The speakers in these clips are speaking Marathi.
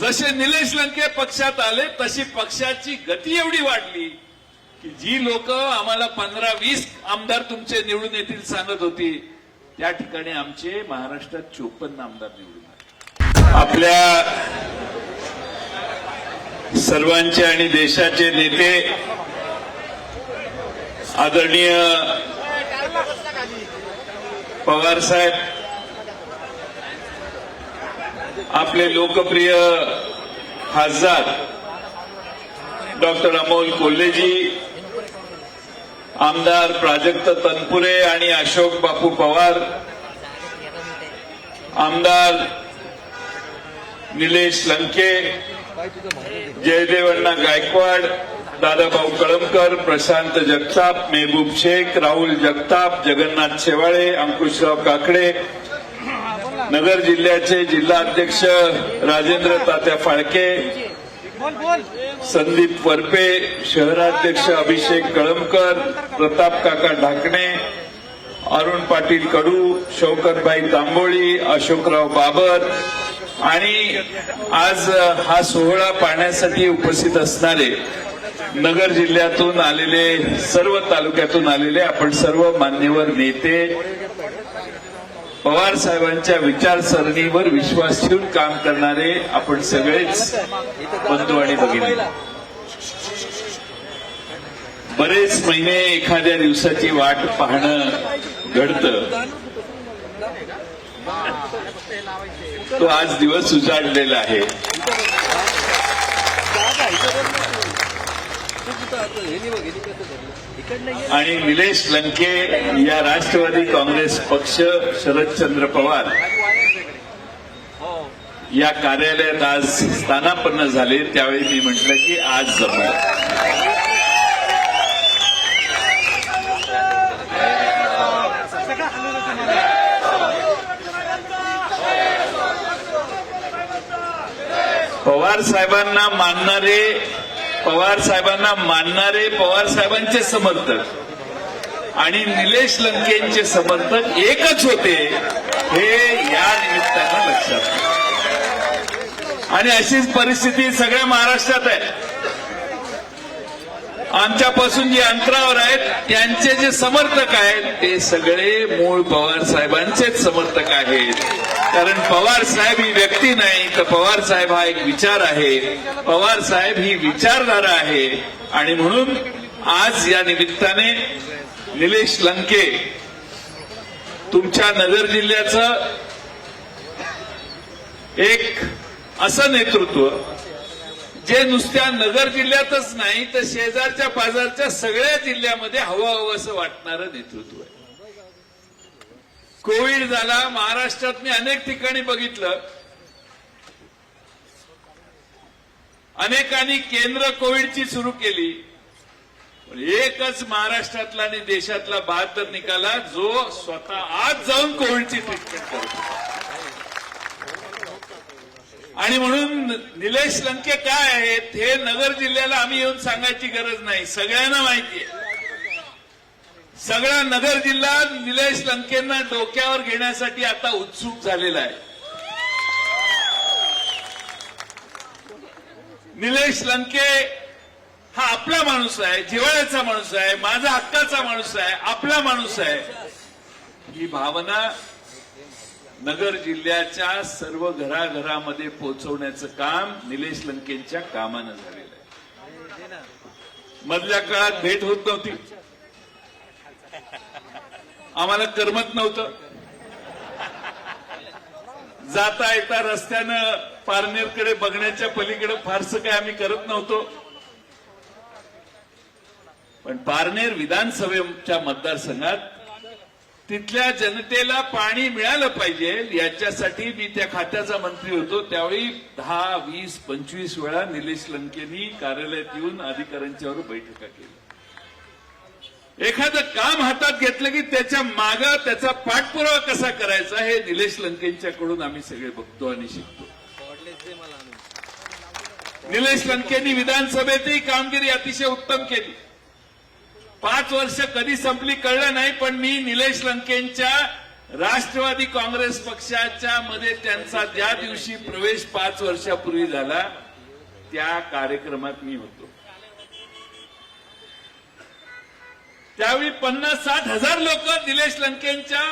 जसे निलेश लंके पक्षात आले तशी पक्षाची गती एवढी वाढली की जी लोक आम्हाला पंधरा वीस आमदार तुमचे निवडून येतील सांगत होती त्या ठिकाणी आमचे महाराष्ट्रात चोपन्न आमदार निवडून आले. आपल्या सर्वांचे आणि देशाचे नेते आदरणीय पवार साहेब आपले लोकप्रिय खासदार डॉक्टर अमोल कोल्हेजी आमदार प्राजक्त तनपुरे आणि अशोक बापू पवार आमदार निलेश लंके जयदेवण्णा गायकवाड दादाभाऊ कळमकर प्रशांत जगताप मेहबूब शेख राहुल जगताप जगन्नाथ शेवाळे अंकुशराव काकडे नगर जिल्ह्याचे जिल्हाध्यक्ष राजेंद्र तात्या फाळके संदीप वरपे शहराध्यक्ष अभिषेक कळमकर प्रताप काका ढाकणे अरुण पाटील कडू शौकतबाई तांबोळी अशोकराव बाबर आणि आज हा सोहळा पाहण्यासाठी उपस्थित असणारे नगर जिल्ह्यातून आलेले सर्व तालुक्यातून आलेले आपण सर्व मान्यवर नेते पवार साहेबांच्या विचारसरणीवर विश्वास ठेवून काम करणारे आपण सगळेच बंधू आणि भगिनी. बरेच महिने एखाद्या दिवसाची वाट पाहणं घडतं. तो आज दिवस उजाडलेला आहे. आणि निलेश लंके या राष्ट्रवादी काँग्रेस पक्ष शरदचंद्र पवार या कार्यालयात आज स्थानापन्न झाले. त्यावेळी मी म्हटलं की आज जमलं. पवार साहेबांना मानणारे पवार साहेबांना मानणारे पवार साहेबांचे समर्थक आणि निलेश लंकेंचे समर्थक एकच होते हे या निमित्तानं लक्षात आणि अशीच परिस्थिती सगळ्या महाराष्ट्रात आहे. आमच्यापासून जे अंतरावर आहेत त्यांचे जे समर्थक आहेत ते सगळे मूळ पवार साहेबांचेच समर्थक आहेत. कारण पवार साहेब ही व्यक्ती नाही तर पवार साहेब हा एक विचार आहे. पवार साहेब ही विचारधारा आहे. आणि म्हणून आज या निमित्ताने निलेश लंके तुमच्या नगर जिल्ह्याचं एक असं नेतृत्व जे नुसत्या नगर जिल्ह्यातच नाही तर शेजारच्या पाजारच्या सगळ्या जिल्ह्यामध्ये हवं हवं असं वाटणारं नेतृत्व आहे. कोविड झाला महाराष्ट्रात मी अनेक ठिकाणी बघितलं. अनेकांनी केंद्र कोविडची सुरू केली. एकच महाराष्ट्रातला आणि देशातला बहात्तर निकाला जो स्वतः आज जाऊन कोविडची ट्रीटमेंट करतो. आणि म्हणून निलेश लंके काय आहेत हे नगर जिल्ह्याला आम्ही येऊन सांगायची गरज नाही. सगळ्यांना माहिती आहे. सगळा नगर जिल्हा निलेश लंकेंना डोक्यावर घेण्यासाठी आता उत्सुक झालेला आहे. निलेश लंके हा आपला माणूस आहे जिवाळ्याचा माणूस आहे माझा हक्काचा माणूस आहे आपला माणूस आहे. ही भावना नगर जिल्ह्याच्या सर्व घराघरामध्ये पोहोचवण्याचं काम निलेश लंकेंच्या कामानं झालेलं आहे. मधल्या काळात भेट होत नव्हती. आम्हाला करमत नव्हतं. जाता येता रस्त्यानं पारनेरकडे बघण्याच्या पलीकडे फारसं काय आम्ही करत नव्हतो. पण पारनेर विधानसभेच्या मतदारसंघात तिथल्या जनतेला पाणी मिळालं पाहिजे याच्यासाठी मी त्या खात्याचा मंत्री होतो. त्यावेळी दहा वीस पंचवीस वेळा निलेश लंकेनी कार्यालयात येऊन अधिकाऱ्यांच्यावर बैठका केल्या. एखादं काम हातात घेतलं की त्याच्या माग त्याचा पाठपुरावा कसा करायचा हे निलेश लंकेंच्याकडून आम्ही सगळे बघतो आणि शिकतो. निलेश लंकेंनी विधानसभेतही कामगिरी अतिशय उत्तम केली. पाच वर्ष कधी संपली कळलं नाही पण मी निलेश लंकेंच्या राष्ट्रवादी काँग्रेस पक्षाच्या मध्ये त्यांचा ज्या दिवशी प्रवेश पाच वर्षापूर्वी झाला त्या कार्यक्रमात मी होतो. त्यावेळी पन्नास साठ हजार लोक निलेश लंकेंच्या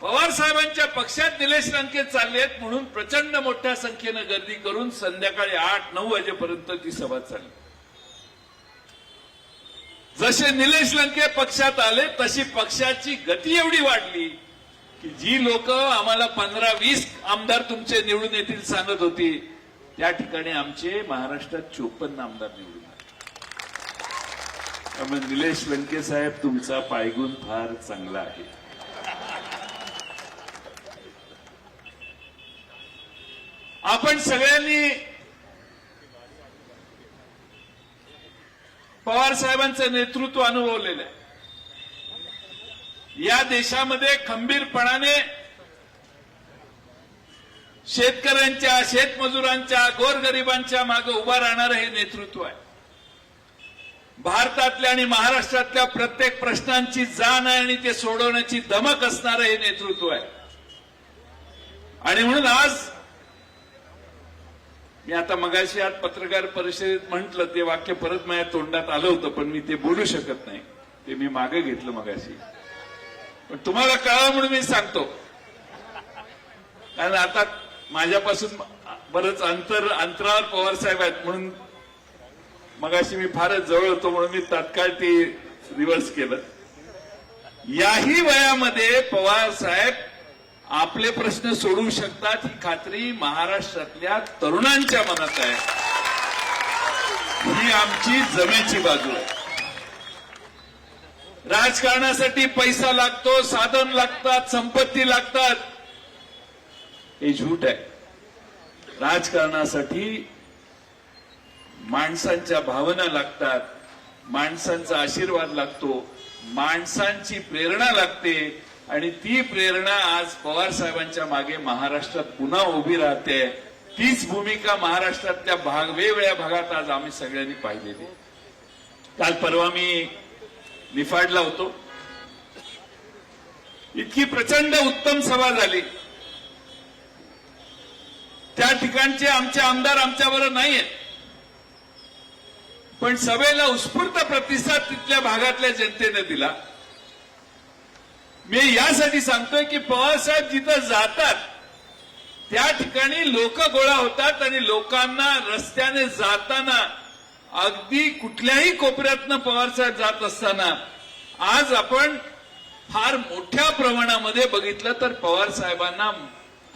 पवार साहेबांच्या पक्षात निलेश लंके चाललेत म्हणून प्रचंड मोठ्या संख्येनं गर्दी करून संध्याकाळी आठ नऊ वाजेपर्यंत ती सभा चालली. जसे निलेश लंके पक्षात आले तशी पक्षाची गती एवढी वाढली की जी लोक आम्हाला पंधरा वीस आमदार तुमचे निवडून येतील सांगत होती त्या ठिकाणी आमचे महाराष्ट्रात चोपन्न आमदार निवडून त्यामुळे निलेश लंके साहेब तुमचा पायगुण फार चांगला आहे. आपण सगळ्यांनी पवार साहेबांचं नेतृत्व अनुभवलेलं आहे. या देशामध्ये खंबीरपणाने शेतकऱ्यांच्या शेतमजुरांच्या गोरगरिबांच्या मागे उभा राहणारं हे नेतृत्व आहे. भारतातल्या आणि महाराष्ट्रातल्या प्रत्येक प्रश्नांची जाण आहे आणि ते सोडवण्याची धमक असणारं हे नेतृत्व आहे. आणि म्हणून आज मी आता मगाशी आज पत्रकार परिषदेत म्हंटल ते वाक्य परत माझ्या तोंडात आलं होतं पण मी ते बोलू शकत नाही. ते मी मागे घेतलं मगाशी. पण तुम्हाला कळावं म्हणून मी सांगतो. कारण आता माझ्यापासून बरंच अंतर अंतरावर पवार साहेब आहेत म्हणून मगाशी मी फारच जवळ होतो म्हणून मी तात्काळ ती रिव्हर्स केलं. याही वयामध्ये पवार साहेब आपले प्रश्न सोडवू शकतात ही खात्री महाराष्ट्रातल्या तरुणांच्या मनात आहे. ही आमची जमेची बाजू आहे. राजकारणासाठी पैसा लागतो साधन लागतात संपत्ती लागतात. हे झूट आहे. राजकारणासाठी माणसांच्या भावना लागतात माणसांचा आशीर्वाद लागतो माणसांची प्रेरणा लागते आणि ती प्रेरणा आज पवार साहेबांच्या मागे महाराष्ट्रात पुन्हा उभी राहते. तीच भूमिका महाराष्ट्रातल्या भाग वेगवेगळ्या भागात आज आम्ही सगळ्यांनी पाहिलेली काल परवा मी निफाडला होतो. इतकी प्रचंड उत्तम सभा झाली. त्या ठिकाणचे आमचे आमदार आमच्याबरोबर नाहीयेत. पण सभेला उत्स्फूर्त प्रतिसाद तिथल्या भागातल्या जनतेने दिला. मी यासाठी सांगतोय की पवारसाहेब जिथं जातात त्या ठिकाणी लोक गोळा होतात आणि लोकांना रस्त्याने जाताना अगदी कुठल्याही कोपऱ्यातनं पवारसाहेब जात असताना आज आपण फार मोठ्या प्रमाणामध्ये बघितलं तर पवार साहेबांना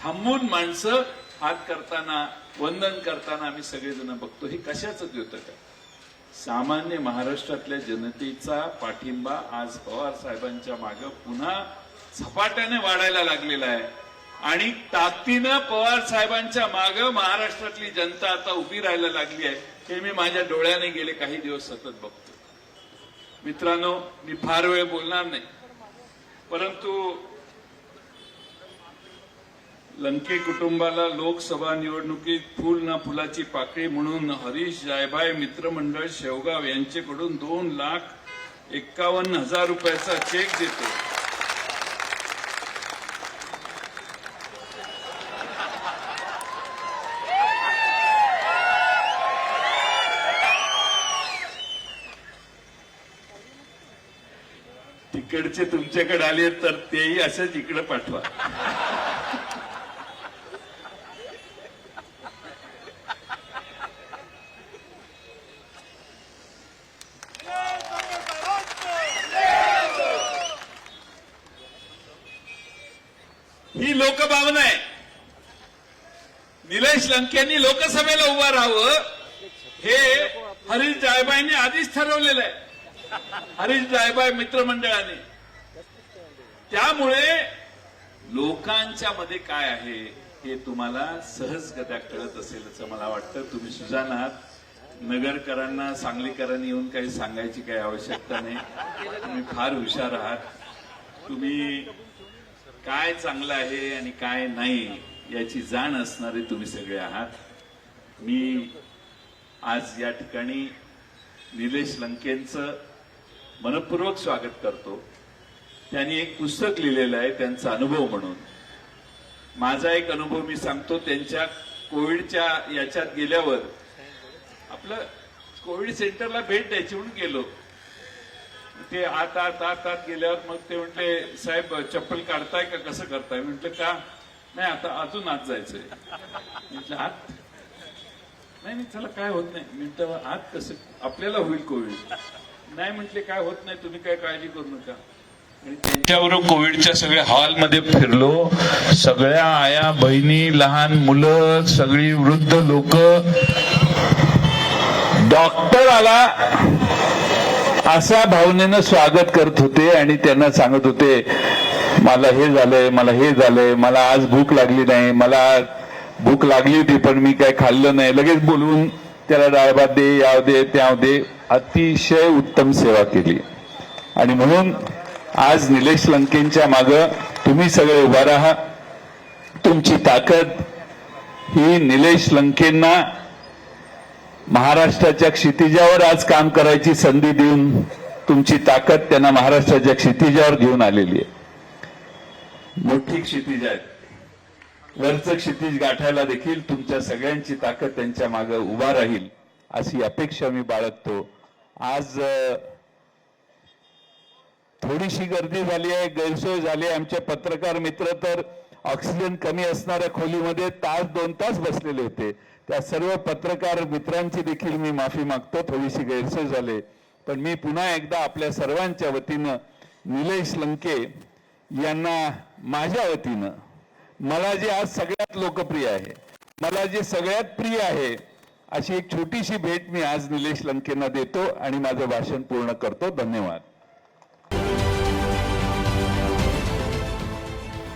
थांबून माणसं हात करताना वंदन करताना आम्ही सगळेजण बघतो. हे कशाचं होतं का सामान्य महाराष्ट्रातल्या जनतेचा पाठिंबा आज पवार साहेबांच्या मागे पुन्हा झपाट्याने वाढायला लागलेला आहे. आणि ताकदीनं पवार साहेबांच्या मागे महाराष्ट्रातली जनता आता उभी राहायला लागली आहे. हे मी माझ्या डोळ्याने गेले काही दिवस सतत बघतो. मित्रांनो मी फार वेळ बोलणार नाही. परंतु लंके कुटुंबाला लोकसभा निवडणुकीत फुल ना फुलाची पाकळी म्हणून हरीश जायभाय मित्रमंडळ शेवगाव यांच्याकडून दोन लाख एक्कावन्न हजार रुपयाचा चेक देतो. तिकडचे तुमच्याकडे आले तर तेही असंच इकडे पाठवा. ही लोकभावना आहे. निलेश लंकेंनी लोकसभेला उभं राहावं हे हरीश जायबाईंनी आधीच ठरवलेलं आहे. हरीश जायबाई मित्रमंडळाने. त्यामुळे लोकांच्या मध्ये काय आहे हे तुम्हाला सहजगत्या कळत असेल असं मला वाटतं. तुम्ही सुजान आहात. नगरकरांना सांगलीकरांनी येऊन काही सांगायची काही आवश्यकता नाही. तुम्ही फार हुशार आहात. तुम्ही काय चांगलं आहे आणि काय नाही याची जाण असणारे तुम्ही सगळे आहात. मी आज या ठिकाणी निलेश लंकेंचं मनपूर्वक स्वागत करतो. त्यांनी एक पुस्तक लिहिलेलं आहे त्यांचा अनुभव म्हणून. माझा एक अनुभव मी सांगतो त्यांच्या कोविडच्या याच्यात गेल्यावर आपलं कोविड सेंटरला भेट द्यायची म्हणून गेलो. ते आत आत आत आत गेल्यावर मग ते म्हटले साहेब चप्पल काढताय का? कसं करताय? म्हटलं का? नाही आता अजून आत जायचंय. म्हटलं आत? नाही नाही चला काय होत नाही. म्हटलं आत कसं? आपल्याला होईल कोविड. नाही म्हटले काय होत नाही तुम्ही काय काळजी करू नका. आणि त्यांच्याबरोबर कोविडच्या सगळ्या हॉलमध्ये फिरलो. सगळ्या आया बहिणी लहान मुलं सगळी वृद्ध लोक. डॉक्टर आला. अशा भावनेनं स्वागत करत होते आणि त्यांना सांगत होते मला हे झालंय मला हे झालंय मला आज भूक लागली नाही मला भूक लागली होती पण मी काय खाल्लं नाही. लगेच बोलवून त्याला डाळबा दे याव दे त्याव दे अतिशय उत्तम सेवा केली. आणि म्हणून आज निलेश लंकेंच्या माग तुम्ही सगळे उभा राहा. तुमची ताकद ही निलेश लंकेंना महाराष्ट्राच्या क्षितिजावर आज काम करायची संधी देऊन तुमची ताकद त्यांना महाराष्ट्राच्या क्षितिजावर घेऊन आलेली आहे. मोठी क्षितिज आहेत. वरचं क्षितिज गाठायला देखील तुमच्या सगळ्यांची ताकद त्यांच्या मागे उभा राहील अशी अपेक्षा मी बाळगतो. आज थोडीशी गर्दी झाली आहे गैरसोय झाली आहे. आमचे पत्रकार मित्र तर ऑक्सिजन कमी असणाऱ्या खोलीमध्ये तास दोन तास बसलेले होते. त्या सर्व पत्रकार मित्रांची देखील मी माफी मागतो थोडीशी गैरसोय झाले. पण मी पुन्हा एकदा आपल्या सर्वांच्या वतीनं निलेश लंके यांना माझ्या वतीनं मला जे आज सगळ्यात लोकप्रिय आहे मला जे सगळ्यात प्रिय आहे अशी एक छोटीशी भेट मी आज निलेश लंकेंना देतो आणि माझं भाषण पूर्ण करतो. धन्यवाद.